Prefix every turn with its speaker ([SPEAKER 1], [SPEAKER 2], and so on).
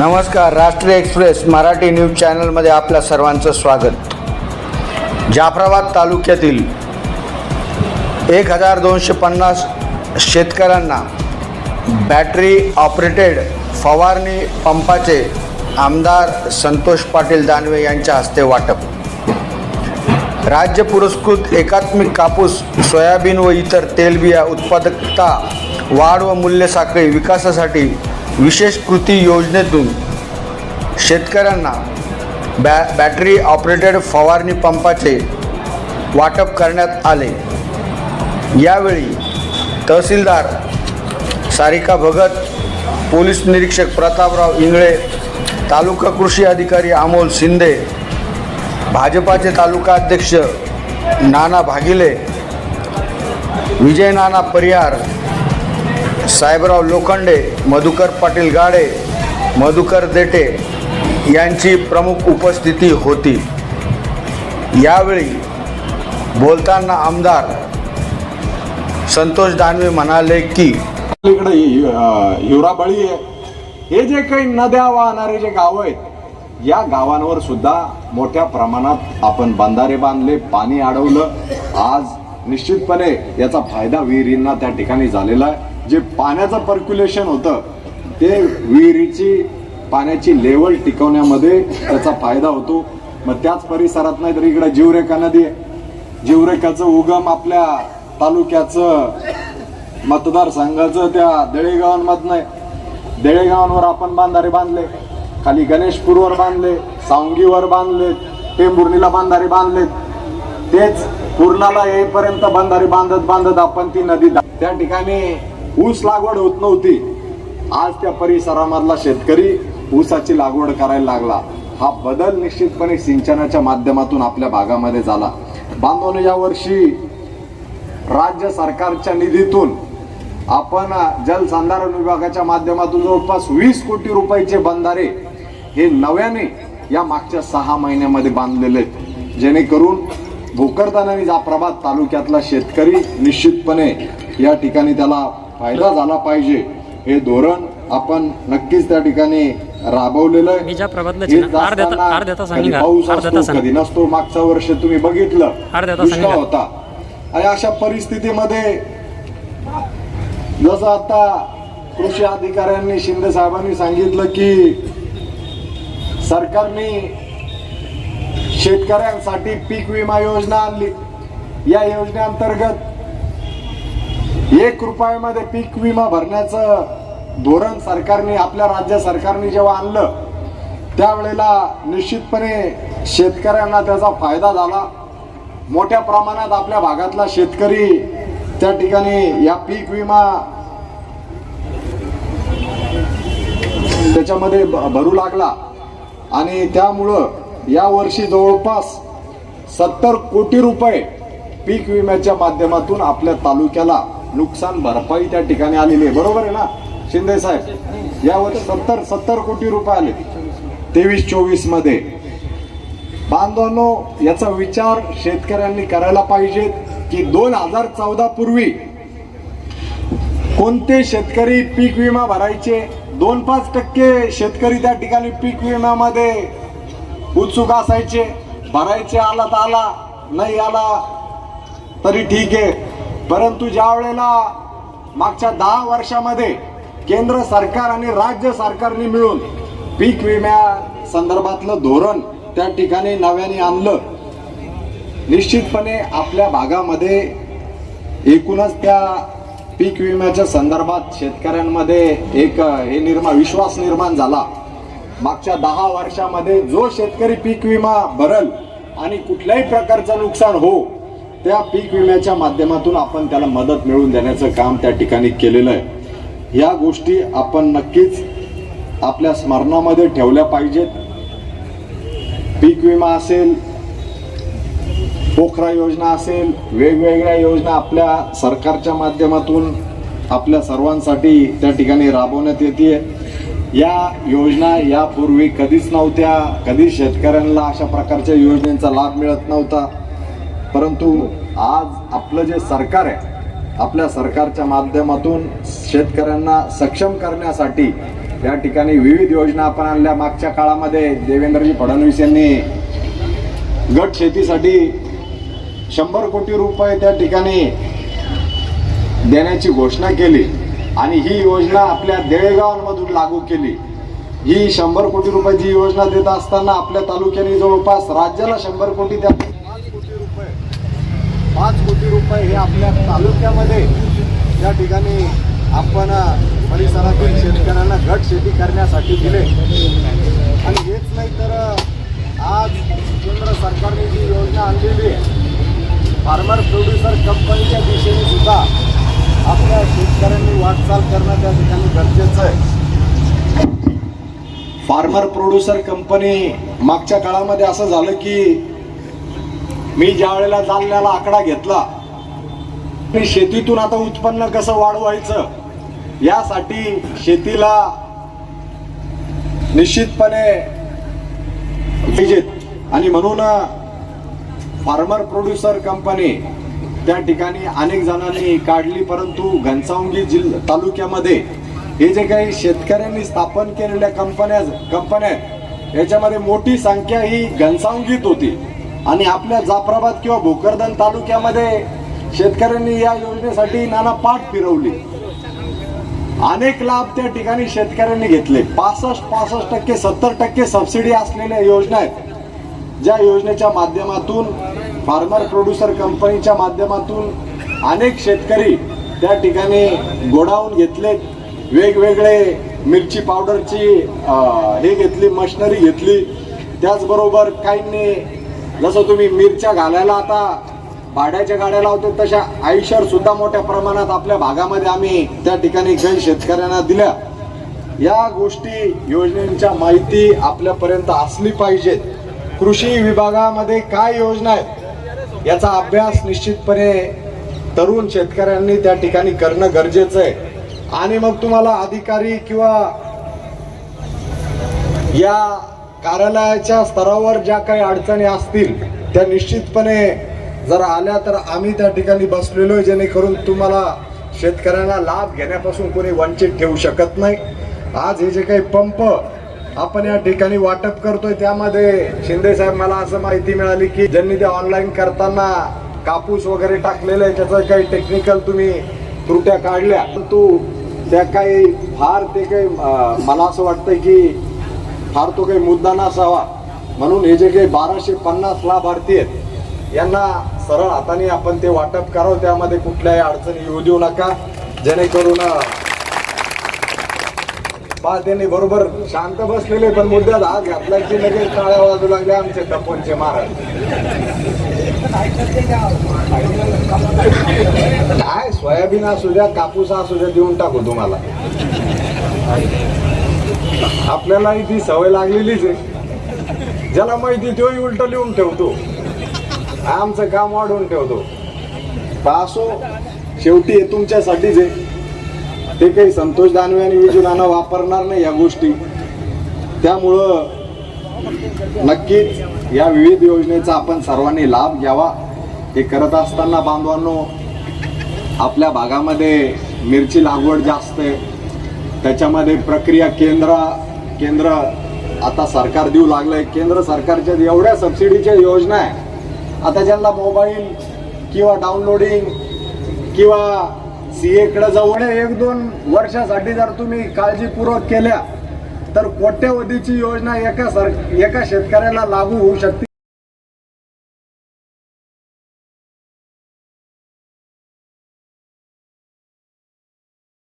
[SPEAKER 1] नमस्कार राष्ट्रीय express Marathi news चॅनलमध्ये आपल्या सर्वांचं स्वागत. जाफराबाद तालुक्यातील एक हजार दोनशे पन्नास शेतकऱ्यांना बॅटरी ऑपरेटेड फवारणी पंपाचे आमदार संतोष पाटील दानवे यांच्या हस्ते वाटप. राज्य पुरस्कृत एकात्मिक कापूस सोयाबीन व इतर तेलबिया उत्पादकता वाढ व मूल्य साखळी विकासासाठी विशेष कृती योजनेतून शेतकऱ्यांना बॅ बॅटरी ऑपरेटेड फवारणी पंपाचे वाटप करण्यात आले. यावेळी तहसीलदार सारिका भगत पोलीस निरीक्षक प्रतापराव इंगळे तालुका कृषी अधिकारी अमोल शिंदे भाजपाचे तालुका अध्यक्ष नाना भागिले विजय नाना परिहार साहेबराव लोखंडे मधुकर पाटील गाडे मधुकर देटे यांची प्रमुख उपस्थिती होती. यावेळी बोलताना आमदार संतोष दानवे म्हणाले की
[SPEAKER 2] इकडे हिवराबळी आहे. हे जे काही नद्या वाहणारे जे गाव आहेत या गावांवर सुद्धा मोठ्या प्रमाणात आपण बंधारे बांधले पाणी अडवलं. आज निश्चितपणे याचा फायदा विहिरींना त्या ठिकाणी झालेला आहे. जे पाण्याचं पर्क्युलेशन होतं ते विहिरीची पाण्याची लेवल टिकवण्यामध्ये त्याचा फायदा होतो. मग त्याच परिसरात नाही तर इकडे जीवरेखा नदी आहे. जीवरेखाचं उगम आपल्या तालुक्याचं मतदारसंघाचं त्या दळेगावांमधनं आहे. दळेगावांवर आपण बांधारे बांधले. खाली गणेशपूरवर बांधले सावंगीवर बांधले टेंभुर्णीला बांधारे बांधले तेच पूर्णाला येईपर्यंत बांधारे बांधत बांधत आपण ती नदी त्या ठिकाणी ऊस लागवड होत नव्हती. आज त्या परिसरामधला शेतकरी ऊसाची लागवड करायला लागला. हा बदल निश्चितपणे सिंचनाच्या माध्यमातून आपल्या भागामध्ये झाला. बांधवने यावर्षी राज्य सरकारच्या निधीतून आपण जलसंधारण विभागाच्या माध्यमातून जवळपास वीस कोटी रुपयाचे बंधारे हे नव्याने या मागच्या सहा महिन्यामध्ये बांधलेले आहेत. जेणेकरून भोकरदान आणि जाफराबाद तालुक्यातला शेतकरी निश्चितपणे या ठिकाणी त्याला फायदा झाला पाहिजे. हे धोरण आपण नक्कीच त्या ठिकाणी राबवलेलं आहे.
[SPEAKER 3] मी ज्या प्रभातला
[SPEAKER 2] हे
[SPEAKER 3] चिन्ह- अर्ध्या ता-
[SPEAKER 2] जाताना
[SPEAKER 3] अर्ध्या तासाने
[SPEAKER 2] कधी
[SPEAKER 3] निघा.
[SPEAKER 2] पाऊस
[SPEAKER 3] अर्ध्या
[SPEAKER 2] असतो,
[SPEAKER 3] तासाने.
[SPEAKER 2] कधी नसतो. मागचं वर्ष तुम्ही बघितलं. दुष्काळ. होता. आणि अशा परिस्थितीमध्ये जसं आता कृषी अधिकाऱ्यांनी शिंदे साहेबांनी सांगितलं की सरकारने शेतकऱ्यांसाठी पीक विमा योजना आणली. या योजनेअंतर्गत एक रुपयामध्ये पीक विमा भरण्याचं धोरण सरकारने आपल्या राज्य सरकारने जेव्हा आणलं त्यावेळेला निश्चितपणे शेतकऱ्यांना त्याचा फायदा झाला. मोठ्या प्रमाणात आपल्या भागातला शेतकरी त्या ठिकाणी या पीक विमा त्याच्यामध्ये भ- भरू लागला. आणि त्यामुळं या वर्षी जवळपास सत्तर कोटी रुपये पीक विम्याच्या माध्यमातून आपल्या तालुक्याला नुकसान भरपाई त्या ठिकाणी आलेली आहे. बरोबर आहे ना? शिंदे साहेब यावर सत्तर सत्तर कोटी रुपये आले. तेवीस चोवीसमध्ये. बांधवांनो याचा विचार शेतकऱ्यांनी करायला पाहिजे की दोन हजार चौदा पूर्वी कोणते शेतकरी पीक विमा भरायचे? दोन पाच टक्के शेतकरी त्या ठिकाणी पीक विम्यामध्ये उत्सुक असायचे. भरायचे आला तर आला नाही आला तरी ठीक आहे. परंतु ज्या वेळेला मागच्या दहा वर्षामध्ये केंद्र सरकार आणि राज्य सरकारने मिळून पीक विम्या संदर्भातलं धोरण त्या ठिकाणी नव्याने आणलं निश्चितपणे आपल्या भागामध्ये एकूणच त्या पीक विम्याच्या संदर्भात शेतकऱ्यांमध्ये एक हे निर्माण विश्वास निर्माण झाला. मागच्या दहा वर्षामध्ये जो शेतकरी पीक विमा भरल आणि कुठल्याही प्रकारचं नुकसान हो त्या पीक विम्याच्या माध्यमातून आपण त्याला मदत मिळवून देण्याचं काम त्या ठिकाणी केलेलं आहे. या गोष्टी आपण नक्कीच आपल्या स्मरणामध्ये ठेवल्या पाहिजेत. पीक विमा असेल पोखरा योजना असेल वेगवेगळ्या योजना आपल्या सरकारच्या माध्यमातून आपल्या सर्वांसाठी त्या ठिकाणी राबवण्यात येते या योजना यापूर्वी कधीच नव्हत्या कधी शेतकऱ्यांना अशा प्रकारच्या योजनेचा लाभ मिळत नव्हता. परंतु आज आपलं जे सरकार आहे आपल्या सरकारच्या माध्यमातून शेतकऱ्यांना सक्षम करण्यासाठी या ठिकाणी विविध योजना आपण आणल्या. मागच्या काळामध्ये देवेंद्रजी फडणवीस यांनी गट शेतीसाठी शंभर कोटी रुपये त्या ठिकाणी देण्याची घोषणा केली आणि ही योजना आपल्या देळेगावांमधून लागू केली. ही शंभर कोटी रुपयाची योजना देत असताना आपल्या तालुक्याने जवळपास राज्याला शंभर कोटी त्या पाच रुपये हे आपल्या तालुक्यामध्ये या ठिकाणी आपण परिसरातील शेतकऱ्यांना गट शेती करण्यासाठी दिले. आणि हेच नाही तर आज केंद्र सरकारने जी योजना आणलेली आहे फार्मर प्रोड्युसर कंपनीच्या दिशेने सुद्धा आपल्या शेतकऱ्यांनी वाटचाल करणं त्या ठिकाणी गरजेचं आहे. फार्मर प्रोड्युसर कंपनी मागच्या काळामध्ये असं झालं की मी ज्या वेळेला जालन्याला आकडा घेतला मी शेतीतून आता उत्पन्न कसं वाढवायचं यासाठी शेतीला निश्चितपणे पाहिजेत आणि म्हणून फार्मर प्रोड्युसर कंपनी त्या ठिकाणी अनेक जणांनी काढली परंतु घनसावंगी जिल्हा तालुक्यामध्ये हे जे काही शेतकऱ्यांनी स्थापन केलेल्या कंपन्या कंपन्या आहेत याच्यामध्ये मोठी संख्या ही घनसावंगीत होती. आणि आपल्या जाफराबाद किंवा भोकरदन तालुक्यामध्ये शेतकऱ्यांनी या योजनेसाठी नाना पाठ फिरवली. अनेक लाभ त्या ठिकाणी शेतकऱ्यांनी घेतले. पासष्ट पासष्ट टक्के सत्तर टक्के सबसिडी असलेल्या योजना आहेत. ज्या योजनेच्या माध्यमातून फार्मर प्रोड्युसर कंपनीच्या माध्यमातून अनेक शेतकरी त्या ठिकाणी गोडाऊन घेतले वेगवेगळे मिरची पावडरची हे घेतली मशिनरी घेतली. त्याचबरोबर काहींनी जसं तुम्ही मिरच्या घालायला आता भाड्याच्या गाड्या लावतो तशा आयुष्यावर सुद्धा मोठ्या प्रमाणात आपल्या भागामध्ये आम्ही त्या ठिकाणी काही शेतकऱ्यांना दिल्या. या गोष्टी योजनेच्या माहिती आपल्यापर्यंत असली पाहिजेत. कृषी विभागामध्ये काय योजना आहेत याचा अभ्यास निश्चितपणे तरुण शेतकऱ्यांनी त्या ठिकाणी करणं गरजेचं आहे. आणि मग तुम्हाला अधिकारी किंवा या कार्यालयाच्या स्तरावर ज्या काही अडचणी असतील त्या निश्चितपणे जर आल्या तर आम्ही त्या ठिकाणी बसलेलो आहे जेणेकरून तुम्हाला शेतकऱ्यांना लाभ घेण्यापासून कोणी वंचित ठेवू शकत नाही. आज हे जे काही पंप आपण या ठिकाणी वाटप करतोय त्यामध्ये शिंदे साहेब मला असं माहिती मिळाली की ज्यांनी ते ऑनलाईन करताना कापूस वगैरे टाकलेलं आहे त्याचं काही टेक्निकल तुम्ही त्रुट्या काढल्या. परंतु त्या काही फार ते काही मला असं वाटतंय की फार तो काही मुद्दा नसावा. म्हणून हे जे काही बाराशे पन्नास लाभार्थी आहेत यांना सरळ हाताने आपण ते वाटप करावं त्यामध्ये कुठल्याही अडचणी येऊ देऊ नका. जेणेकरून पाच त्यांनी बरोबर शांत बसलेले पण मुद्द्यात हात घातला की लगेच टाळ्या वाजू लागल्या आमचे टपोनचे महाराज. काय? सोयाबीन असू द्या कापूस असू द्या देऊन टाकू तुम्हाला. आपल्यालाही ती सवय लागलेलीच आहे. ज्याला माहिती तोही उलट लिहून ठेवतो. आमचं काम वाढवून ठेवतो. पण असो शेवटी हे तुमच्यासाठीच आहे. ते काही संतोष दानवे आणि विजू नाना वापरणार नाही या गोष्टी. त्यामुळं नक्कीच या विविध योजनेचा आपण सर्वांनी लाभ घ्यावा. हे करत असताना बांधवांनो आपल्या भागामध्ये मिरची लागवड जास्त आहे. त्याच्यामध्ये प्रक्रिया केंद्र केंद्र आता सरकार देऊ लागलंय. केंद्र सरकारच्या एवढ्या सबसिडीच्या योजना आहे. आता ज्यांना मोबाईल किंवा डाउनलोडिंग किंवा सी एकडे जवळ एक दोन वर्षासाठी जर तुम्ही काळजीपूर्वक केल्या तर कोट्यवधीची योजना एका सर एका शेतकऱ्याला लागू होऊ शकते.